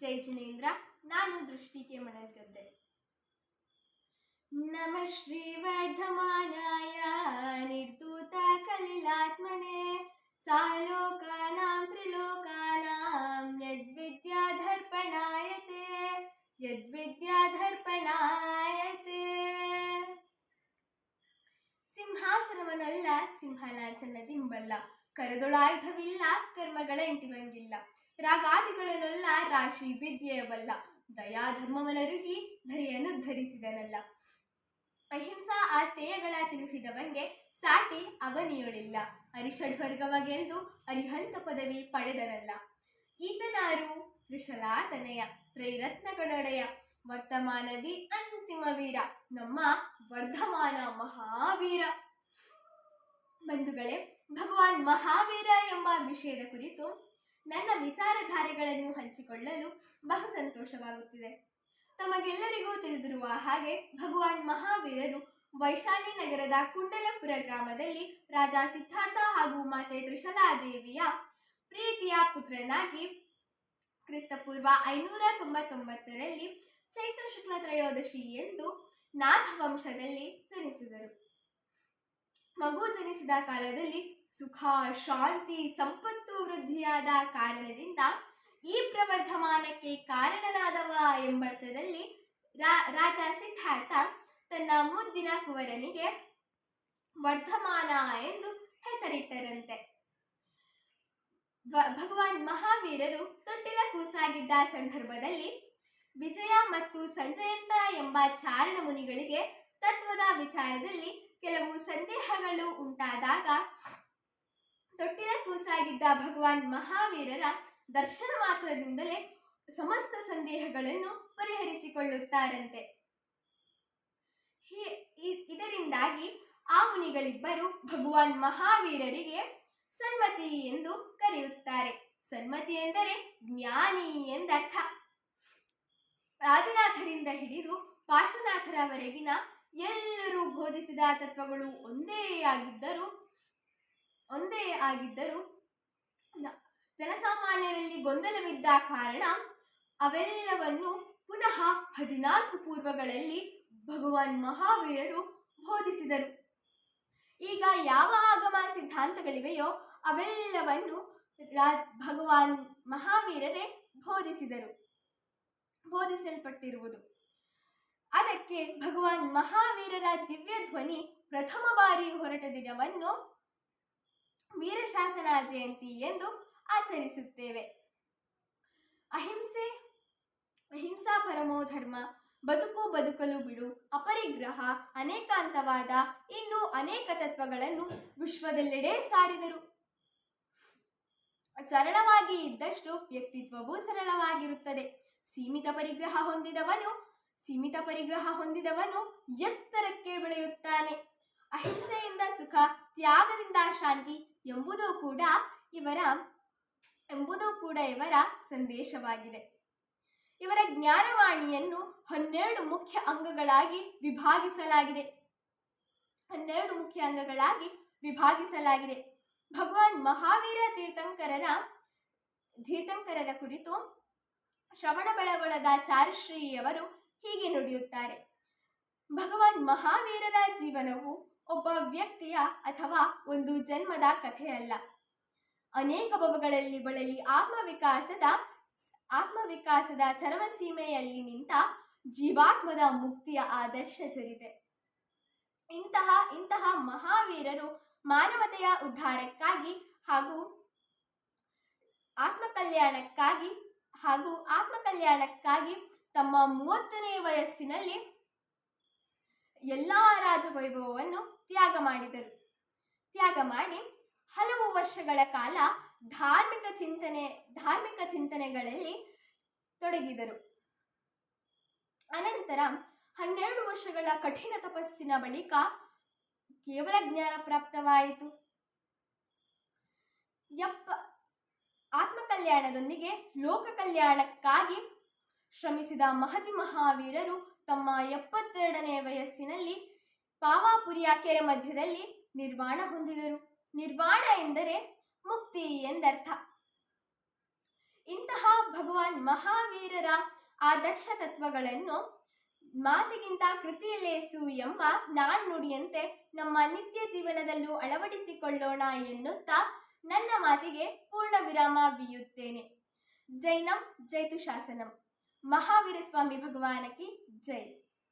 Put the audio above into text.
ಜೈ ಜಿನೇಂದ್ರ, ನಾನು ದೃಷ್ಟಿಕೆ ಮಣಲ್ಗದ್ದೆ ನಮ ಶ್ರೀ ವರ್ಧಮಾನಾಯ ನಿರ್ದೂತ ಕಲಿಲಾತ್ಮನೆ, ಸಾಲೋಕಾನಾಂ ತ್ರಿಲೋಕಾನಾಂ, ಯದ್ವಿದ್ಯಾಧರ್ಪಣಾಯತೆ ಯದ್ವಿದ್ಯಾಧರ್ಪಣಾಯತೆ. ಸಿಂಹಾಸನವನಲ್ಲ ಸಿಂಹಲಾಚನದಿಂಬಲ್ಲ ಕರೆದೊಳಾಯುಧವಿಲ್ಲ ಕರ್ಮಗಳ ಎಂಟಿವಂಗಿಲ್ಲ ರಾಗಾದಿಗಳನ್ನೆಲ್ಲ ರಾಶಿ ವಿದ್ಯೆಯವಲ್ಲ. ದಯಾಧರ್ಮವನರುಗಿ ಧರೆಯನ್ನು ಧರಿಸಿದನಲ್ಲ. ಅಹಿಂಸಾ ಆಸ್ತೇಯಗಳ ತಿಳಿಸಿದವಂಗೆ ಸಾಟಿ ಅವನಿಯೊಳಿಲ್ಲ. ಅರಿಷಡ್ವರ್ಗವ ಗೆಲ್ದು ಅರಿಹಂತ ಪದವಿ ಪಡೆದನಲ್ಲ. ಈತನಾರು ತ್ರಿಶಲಾತನಯ ತ್ರೈರತ್ನಗಳೊಡೆಯ ವರ್ತಮಾನದಿ ಅಂತಿಮ ವೀರ, ನಮ್ಮ ವರ್ಧಮಾನ ಮಹಾವೀರ. ಬಂಧುಗಳೇ, ಭಗವಾನ್ ಮಹಾವೀರ ಎಂಬ ವಿಷಯದ ಕುರಿತು ನನ್ನ ವಿಚಾರಧಾರೆಗಳನ್ನು ಹಂಚಿಕೊಳ್ಳಲು ಬಹು ಸಂತೋಷವಾಗುತ್ತಿದೆ. ತಮಗೆಲ್ಲರಿಗೂ ತಿಳಿದಿರುವ ಹಾಗೆ ಭಗವಾನ್ ಮಹಾವೀರರು ವೈಶಾಲಿ ನಗರದ ಕುಂಡಲಪುರ ಗ್ರಾಮದಲ್ಲಿ ರಾಜ ಸಿದ್ಧಾರ್ಥ ಹಾಗೂ ಮಾತೆ ತ್ರಿಶಲಾದೇವಿಯ ಪ್ರೀತಿಯ ಪುತ್ರನಾಗಿ ಕ್ರಿಸ್ತಪೂರ್ವ ಐನೂರ ತೊಂಬತ್ತೊಂಬತ್ತರಲ್ಲಿ ಚೈತ್ರ ಶುಕ್ಲ ತ್ರಯೋದಶಿ ಎಂದು ನಾಥ ವಂಶದಲ್ಲಿ ಜನಿಸಿದರು. ಮಗು ಜನಿಸಿದ ಕಾಲದಲ್ಲಿ ಸುಖ, ಶಾಂತಿ, ಸಂಪತ್ತು ವೃದ್ಧಿಯಾದ ಕಾರಣದಿಂದ ಈ ಪ್ರವರ್ಧಮಾನಕ್ಕೆ ಕಾರಣನಾದವ ಎಂಬರ್ಥದಲ್ಲಿ ರಾಜ ಸಿದ್ಧಾರ್ಥ ತನ್ನ ಮುದ್ದಿನ ಕುವರನಿಗೆ ವರ್ಧಮಾನ ಎಂದು ಹೆಸರಿಟ್ಟರಂತೆ. ಭಗವಾನ್ ಮಹಾವೀರರು ತೊಟ್ಟಿಲ ಕೂಸಾಗಿದ್ದ ಸಂದರ್ಭದಲ್ಲಿ ವಿಜಯ ಮತ್ತು ಸಂಜಯಂತ ಎಂಬ ಚಾರಣ ಮುನಿಗಳಿಗೆ ತತ್ವದ ವಿಚಾರದಲ್ಲಿ ಕೆಲವು ಸಂದೇಹಗಳು ಉಂಟಾದಾಗ ತೊಟ್ಟಿಲ ಕೂಸಾಗಿದ್ದ ಭಗವಾನ್ ಮಹಾವೀರರ ದರ್ಶನ ಮಾತ್ರದಿಂದಲೇ ಸಮಸ್ತ ಸಂದೇಹಗಳನ್ನು ಪರಿಹರಿಸಿಕೊಳ್ಳುತ್ತಾರಂತೆ. ಇದರಿಂದಾಗಿ ಆ ಮುನಿಗಳಿಬ್ಬರು ಭಗವಾನ್ ಮಹಾವೀರರಿಗೆ ಸನ್ಮತಿ ಎಂದು ಕರೆಯುತ್ತಾರೆ. ಸನ್ಮತಿ ಎಂದರೆ ಜ್ಞಾನಿ ಎಂದರ್ಥ. ರಾಜನಾಥರಿಂದ ಹಿಡಿದು ಪಾರ್ಶ್ವನಾಥರವರೆಗಿನ ಎಲ್ಲರೂ ಬೋಧಿಸಿದ ತತ್ವಗಳು ಒಂದೇ ಆಗಿದ್ದರೂ ಒಂದೇ ಆಗಿದ್ದರೂ ಜನಸಾಮಾನ್ಯರಲ್ಲಿ ಗೊಂದಲವಿದ್ದ ಕಾರಣ ಅವೆಲ್ಲವನ್ನು ಪುನಃ ಹದಿನಾಲ್ಕು ಪೂರ್ವಗಳಲ್ಲಿ ಭಗವಾನ್ ಮಹಾವೀರರು ಬೋಧಿಸಿದರು. ಈಗ ಯಾವ ಆಗಮ ಸಿದ್ಧಾಂತಗಳಿವೆಯೋ ಅವೆಲ್ಲವನ್ನು ಭಗವಾನ್ ಮಹಾವೀರರೇ ಬೋಧಿಸಿದರು. ಬೋಧಿಸಲ್ಪಟ್ಟಿರುವುದು. ಅದಕ್ಕೆ ಭಗವಾನ್ ಮಹಾವೀರರ ದಿವ್ಯ ಧ್ವನಿ ಪ್ರಥಮ ಬಾರಿ ಹೊರಟ ದಿನವನ್ನು ವೀರಶಾಸನ ಜಯಂತಿ ಎಂದು ಆಚರಿಸುತ್ತೇವೆ. ಅಹಿಂಸೆ, ಅಹಿಂಸಾ ಪರಮೋ ಧರ್ಮ, ಬದುಕು ಬದುಕಲು ಬಿಡು, ಅಪರಿಗ್ರಹ, ಅನೇಕಾಂತವಾದ, ಇನ್ನು ಅನೇಕ ತತ್ವಗಳನ್ನು ವಿಶ್ವದೆಲ್ಲೆಡೆ ಸಾರಿದರು. ಸರಳವಾಗಿ ಇದ್ದಷ್ಟು ವ್ಯಕ್ತಿತ್ವವೂ ಸರಳವಾಗಿರುತ್ತದೆ. ಸೀಮಿತ ಪರಿಗ್ರಹ ಹೊಂದಿದವನು ಸೀಮಿತ ಪರಿಗ್ರಹ ಹೊಂದಿದವನು ಎತ್ತರಕ್ಕೆ ಬೆಳೆಯುತ್ತಾನೆ. ಅಹಿಂಸೆಯಿಂದ ಸುಖ, ತ್ಯಾಗದಿಂದ ಶಾಂತಿ ಎಂಬುದು ಕೂಡ ಇವರ, ಎಂಬುದು ಕೂಡ ಇವರ ಸಂದೇಶವಾಗಿದೆ. ಇವರ ಜ್ಞಾನವಾಣಿಯನ್ನು ಹನ್ನೆರಡು ಮುಖ್ಯ ಅಂಗಗಳಾಗಿ ವಿಭಾಗಿಸಲಾಗಿದೆ. ಹನ್ನೆರಡು ಮುಖ್ಯ ಅಂಗಗಳಾಗಿ ವಿಭಾಗಿಸಲಾಗಿದೆ. ಭಗವಾನ್ ಮಹಾವೀರ ತೀರ್ಥಂಕರರ ತೀರ್ಥಂಕರರ ಕುರಿತು ಶ್ರವಣ ಬೆಳಗೊಳದ ಚಾರುಶ್ರೀಯವರು ಹೀಗೆ ನುಡಿಯುತ್ತಾರೆ. ಭಗವಾನ್ ಮಹಾವೀರರ ಜೀವನವು ಒಬ್ಬ ವ್ಯಕ್ತಿಯ ಅಥವಾ ಒಂದು ಜನ್ಮದ ಕಥೆಯಲ್ಲ. ಅನೇಕ ಭವಗಳಲ್ಲಿ ಬಳಲಿ ಆತ್ಮವಿಕಾಸದ ಆತ್ಮವಿಕಾಸದ ಚರಮಸೀಮೆಯಲ್ಲಿ ನಿಂತ ಜೀವಾತ್ಮದ ಮುಕ್ತಿಯ ಆದರ್ಶ ಜರಿದೆ. ಇಂತಹ ಇಂತಹ ಮಹಾವೀರರು ಮಾನವತೆಯ ಉದ್ಧಾರಕ್ಕಾಗಿ ಹಾಗೂ ಆತ್ಮಕಲ್ಯಾಣಕ್ಕಾಗಿ ಹಾಗೂ ಆತ್ಮಕಲ್ಯಾಣಕ್ಕಾಗಿ ತಮ್ಮ ಮೂವತ್ತನೇ ವಯಸ್ಸಿನಲ್ಲಿ ಎಲ್ಲ ರಾಜವೈಭವವನ್ನು ತ್ಯಾಗ ಮಾಡಿದರು. ತ್ಯಾಗ ಮಾಡಿ ಹಲವು ವರ್ಷಗಳ ಕಾಲ ಧಾರ್ಮಿಕ ಚಿಂತನೆ, ಧಾರ್ಮಿಕ ಚಿಂತನೆಗಳಲ್ಲಿ ತೊಡಗಿದರು. ಅನಂತರ ಹನ್ನೆರಡು ವರ್ಷಗಳ ಕಠಿಣ ತಪಸ್ಸಿನ ಬಳಿಕ ಕೇವಲ ಜ್ಞಾನ ಪ್ರಾಪ್ತವಾಯಿತು. ಯಪ್ಪ, ಆತ್ಮಕಲ್ಯಾಣದೊಂದಿಗೆ ಲೋಕ ಕಲ್ಯಾಣಕ್ಕಾಗಿ ಶ್ರಮಿಸಿದ ಮಹತಿ ಮಹಾವೀರರು ತಮ್ಮ ಎಪ್ಪತ್ತೆರಡನೇ ವಯಸ್ಸಿನಲ್ಲಿ ಪಾವಾಪುರಿಯ ಕೆರೆ ಮಧ್ಯದಲ್ಲಿ ನಿರ್ವಾಣ ಹೊಂದಿದರು. ನಿರ್ವಾಣ ಎಂದರೆ ಮುಕ್ತಿ ಎಂದರ್ಥ. ಇಂತಹ ಭಗವಾನ್ ಮಹಾವೀರರ ಆದರ್ಶ ತತ್ವಗಳನ್ನು ಮಾತಿಗಿಂತ ಕೃತಿಯಲ್ಲೇಸು ಎಂಬ ನಾಣ್ಣುಡಿಯಂತೆ ನಮ್ಮ ನಿತ್ಯ ಜೀವನದಲ್ಲೂ ಅಳವಡಿಸಿಕೊಳ್ಳೋಣ ಎನ್ನುತ್ತಾ ನನ್ನ ಮಾತಿಗೆ ಪೂರ್ಣ ವಿರಾಮ ಬೀಯುತ್ತೇನೆ. ಜೈನಂ ಜೈತು ಶಾಸನಂ ಮಹಾವೀರ ಸ್ವಾಮಿ ಭಗವಾನಕಿ ಜೈ